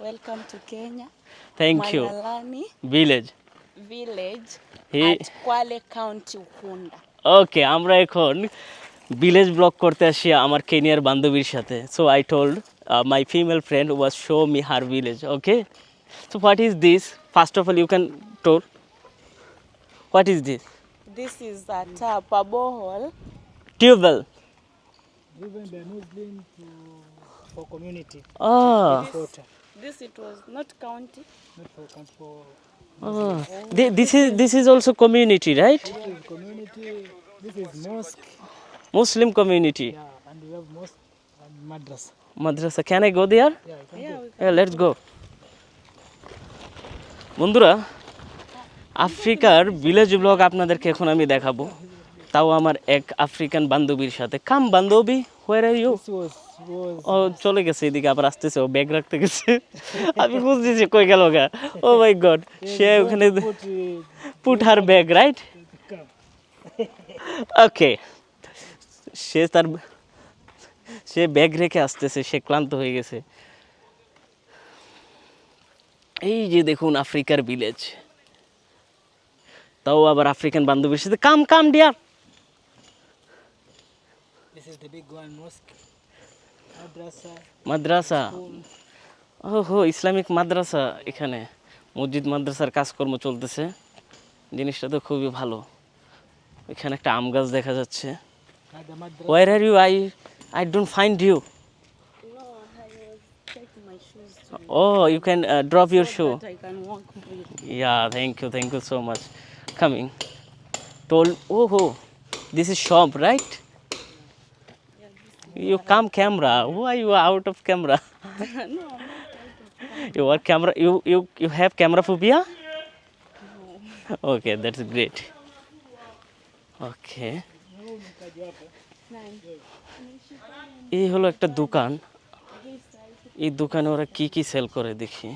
Welcome to Kenya. Thank you. Malalani Village. village He- at Kwale County, Ukunda. ওকে আমরা এখন village blog করতে আসি আমার কেনিয়ার বান্ধবীর সাথে so I told my female friend was show me her village okay so what is this first of all you can tell what is this This is a tap, a borehole. Tubewell Even the Muslim to, for community O water, This it was not county. not for com- for this is this is also community right this is community. This is mosque, Muslim community yeah, and we have mosque and madrasa. Madrasa can I go there Yeah, can Yeah, go. we let's go বন্ধুরা আফ্রিকার village blog আপনাদেরকে এখন আমি দেখাবো তাও আমার এক African বান্ধবীর সাথে। কাম বান্ধবী হোয়ার আর ইউ ও চলে গেছে এদিকে আবার আসতেছে ও ব্যাগ রাখতে গেছে। আমি বুঝতেছি কই গেল গা। ও মাই গড সে ওখানে put her bag right okay she তার সে ব্যাগ রেখে আসতেছে সে ক্লান্ত হয়ে গেছে। এই যে দেখুন আফ্রিকার ভিলেজ তাও আবার আফ্রিকান বান্ধবীর সাথে come come dear madrasa the big one mosque মসজিদ মাদ্রাসার কাজকর্ম চলতেছে। জিনিসটা তো খুবই ভালো। এখানে একটা আম গাছ দেখা যাচ্ছে। Where are you I I don't oh you can drop your show yeah thank you thank you so much coming tell oh হো this is shop right You come camera. Why you are out of camera? no, You are camera. You you you have camera phobia? Okay, that's great. Okay. এই হলো একটা দোকান এই দোকানে ওরা কি কি সেল করে দেখি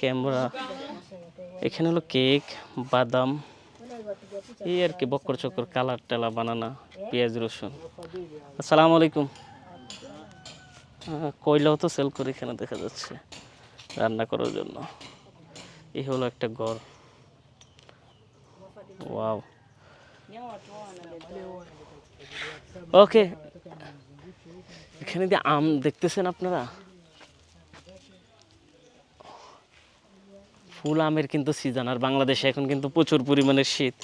ক্যামেরা এখানে হলো কেক বাদাম এই আর কি বক্কর চক্কর কালার টালা বানানা, পেঁয়াজ, রসুন। আসসালামু আলাইকুম। কয়লাও তো সেল করে এখানে দেখা যাচ্ছে রান্না করার জন্য। এই হলো একটা ঘর। ওয়াও। ওকে, এখানে যে আম দেখতেছেন আপনারা? ফুল আমের কিন্তু সিজন আর বাংলাদেশে এখন কিন্তু প্রচুর পরিমাণে শীত।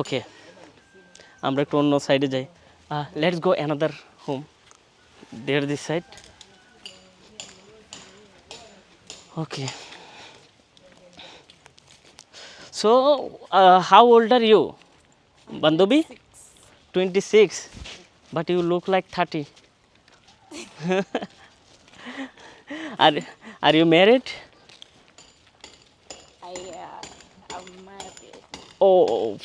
ওকে আমরা একটু অন্য সাইডে যাই। Let's go another home there this side okay so how old are you বান্ধবী? Twenty six but you look like thirty are are you married I uh, am married. Oh,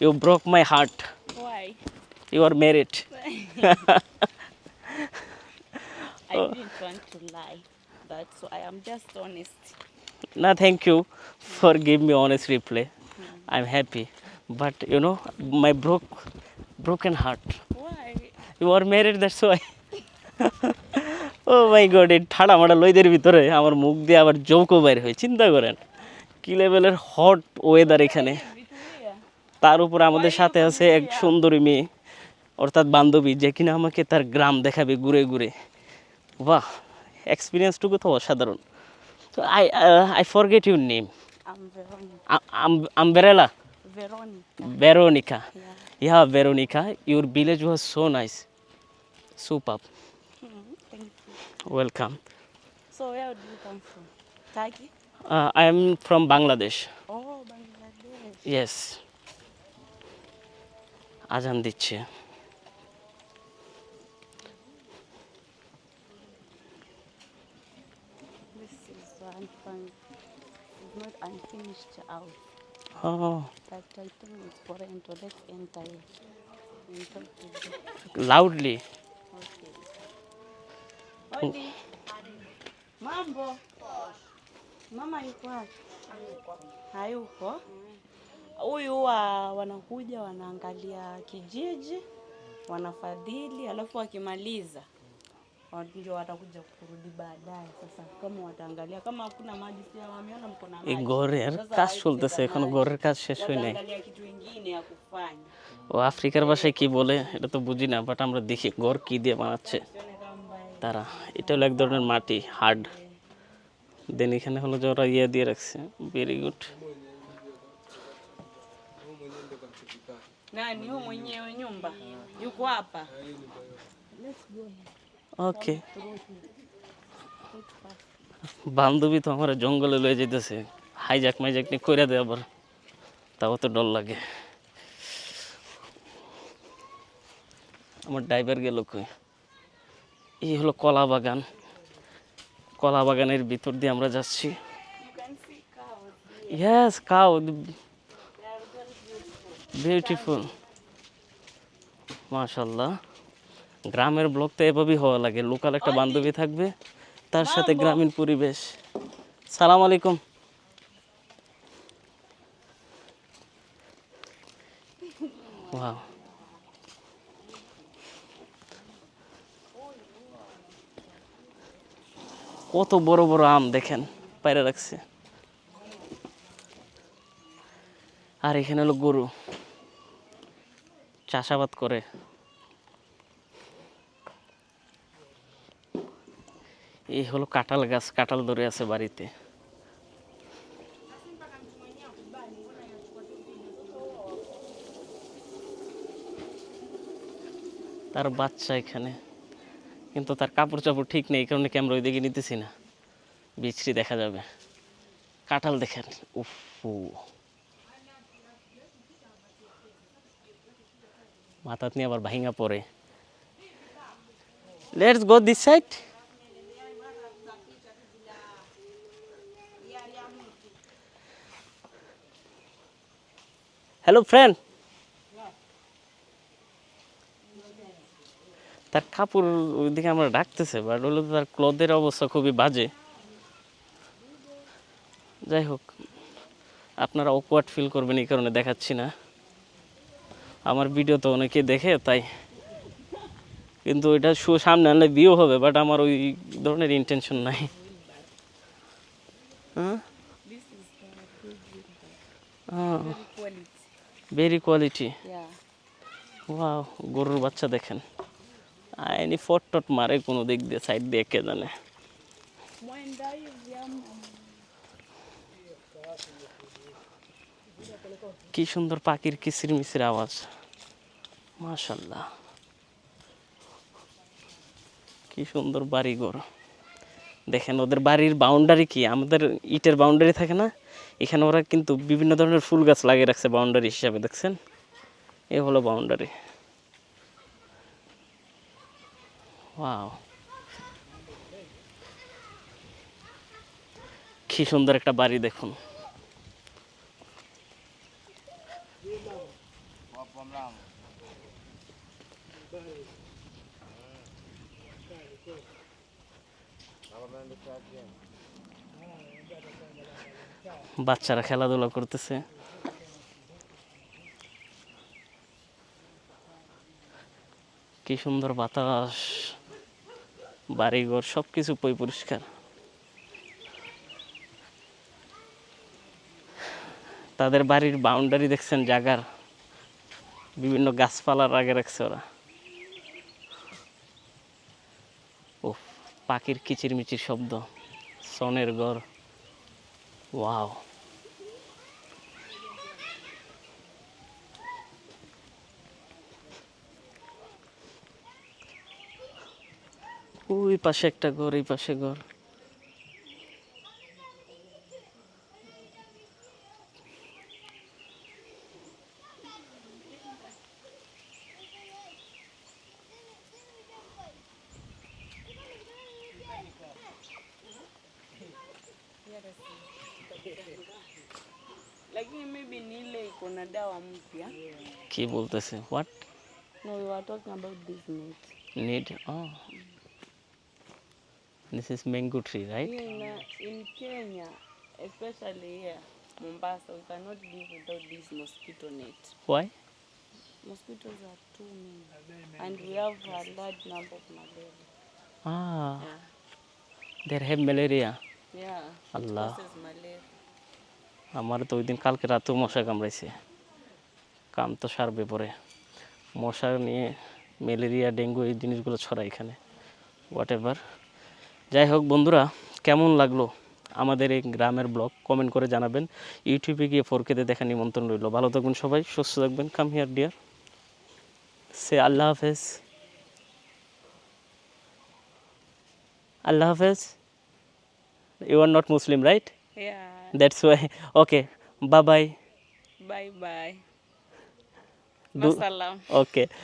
you broke my heart. Why? You are married. I didn't want to lie. That's why I'm just honest. No, thank you for giving me honest reply. Mm. I'm happy, but you know my broke, broken heart. Why? You are married, that's why. Oh my god এই ঠাড়া মাড়া লইদের ভিতরে আমার মুখ দিয়ে আবার জৌকো বাইর হয় চিন্তা করেন কি লেভেলের হট ওয়েদার এখানে? তার উপর আমাদের সাথে আছে এক সুন্দরী মেয়ে অর্থাৎ বান্ধবী যে কিনা আমাকে তার গ্রাম দেখাবে ঘুরে ঘুরে। বাহ এক্সপিরিয়েন্সটুকু তো অসাধারণ। তো I I forget your name আমবেরেলা Veronica yeah Veronica your village was so nice super welcome so year you Uh, I am from Bangladesh. Oh, Bangladesh. Yes. আজান দিচ্ছে This is it's not unfinished house, Oh, but I think it's for and talk loudly. Okay. Mambo. Mama yuko wapi? Hayuko. Huyu huwa wanakuja wanaangalia kijiji wanafadhili, alafu wakimaliza ndio watakuja kurudi baadaye. Sasa kama wataangalia kama hakuna maji, pia wameona mko na maji, Sasa কাজ চলতেছে এখনও. ঘরের কাজ শেষ হয় নাই. ও আফ্রিকার ভাষায় কি বলে এটা তো বুঝি না বাট আমরা দেখি ঘর কি দিয়ে বানাচ্ছে. তারা এটা হলো এক ধরনের মাটি হার্ড দেন এখানে হলো যে ওরা ইয়ে দিয়ে রাখছে। Very good Nani huyu mwenyewe nyumba. Yuko hapa? Okay বান্ধবী তো আমার জঙ্গলে লয়ে যেতেছে হাইজাক মাইজাক নিয়ে করে দেয় আবার। তাও তো ডর লাগে। আমার ড্রাইভার গেল কই? এই হলো কলা বাগান। কলা বাগানের ভিতর দিয়ে আমরা যাচ্ছি। ইয়েস কাউ বিউটিফুল মাশাল্লাহ গ্রামের ব্লগ তো এভাবেই হওয়া লাগে লোকাল একটা বান্ধবী থাকবে তার সাথে গ্রামীণ পরিবেশ। সালাম আলাইকুম। ওয়াও কত বড় বড় আম দেখেন পায়রা রাখছে। আর এখানে হলো গরু। চাষাবাদ করে। এই হলো কাঁঠাল গাছ, কাঁঠাল ধরে আছে বাড়িতে। তার বাচ্চা এখানে। কিন্তু তার কাপড় চাপড় ঠিক নেই কারণে ক্যামেরা ওইদিকে নিতেছি না। বিছড়ি দেখা যাবে। কাঁঠাল দেখেন, উফ মাথাত নিয়ে আবার ভাঙা পড়ে। Let's go this side hello friend তার কাপড় ওইদিকে আমরা ডাকতেছে বাট হলো তার ক্লথের অবস্থা খুবই বাজে। যাই হোক আপনারা অকওয়ার্ড ফিল করবেন এই কারণে দেখাচ্ছি না। আমার ভিডিও তো অনেকে দেখে তাই। কিন্তু এটা শো সামনে আনলে ভিউ হবে বাট আমার ওই ধরনের ইন্টেনশন নাই। হ্যাঁ? Very quality. ওয়াও গরুর বাচ্চা দেখেন। আইনি ফট টট মারে কোনো দিক দিয়ে, সাইড দিয়ে, কে জানে। কি সুন্দর পাখির কিচির মিচির আওয়াজ। মাশাল্লাহ। কি সুন্দর বাড়িঘর। দেখেন, ওদের বাড়ির বাউন্ডারি কি? আমাদের ইটের বাউন্ডারি থাকে না? এখানে ওরা কিন্তু বিভিন্ন ধরনের ফুল গাছ লাগিয়ে রাখছে বাউন্ডারি হিসাবে, দেখছেন? এ হলো বাউন্ডারি ওয়াও কি সুন্দর একটা বাড়ি দেখুন। বাচ্চারা খেলাধুলা করতেছে। কি সুন্দর বাতাস। বাড়িঘর সব কিছু পরিষ্কার। তাদের বাড়ির বাউন্ডারি দেখছেন জাগার। বিভিন্ন গাছপালার আগে রাখছে ওরা। ও পাখির কিচিরমিচির শব্দ। সনের ঘর। ওয়াও। ওই পাশে একটা ঘর এই পাশে ঘর। কি বলতেছে what no you are talking about this need need uh is mango tree right Here in, uh, in Kenya, especially here, Mombasa, we cannot live without this mosquito net. Why Mosquitoes are too many. And we have a large number of malaria. Ah, Yeah. there have malaria. Yeah. Allah. আমার তো ওই দিন কালকে রাতেও মশা কামড়াইছে কাম তো সারবে পরে মশা নিয়ে ম্যালেরিয়া ডেঙ্গু এই জিনিসগুলো ছড়ায় এখানে হোয়াট এভার যাই হোক বন্ধুরা কেমন লাগল আমাদের এই গ্রামের ব্লগ? কমেন্ট করে জানাবেন। ইউটিউবে গিয়ে ফোরকেতে দেখা নিমন্ত্রণ রইল। ভালো থাকবেন সবাই সুস্থ থাকবেন। কাম হিয়ার ডিয়ার সে আল্লাহ হাফেজ। আল্লাহ হাফেজ। You are not Muslim right that's why okay Okay. Bye bye bye. Okay.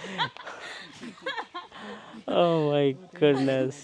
oh my goodness.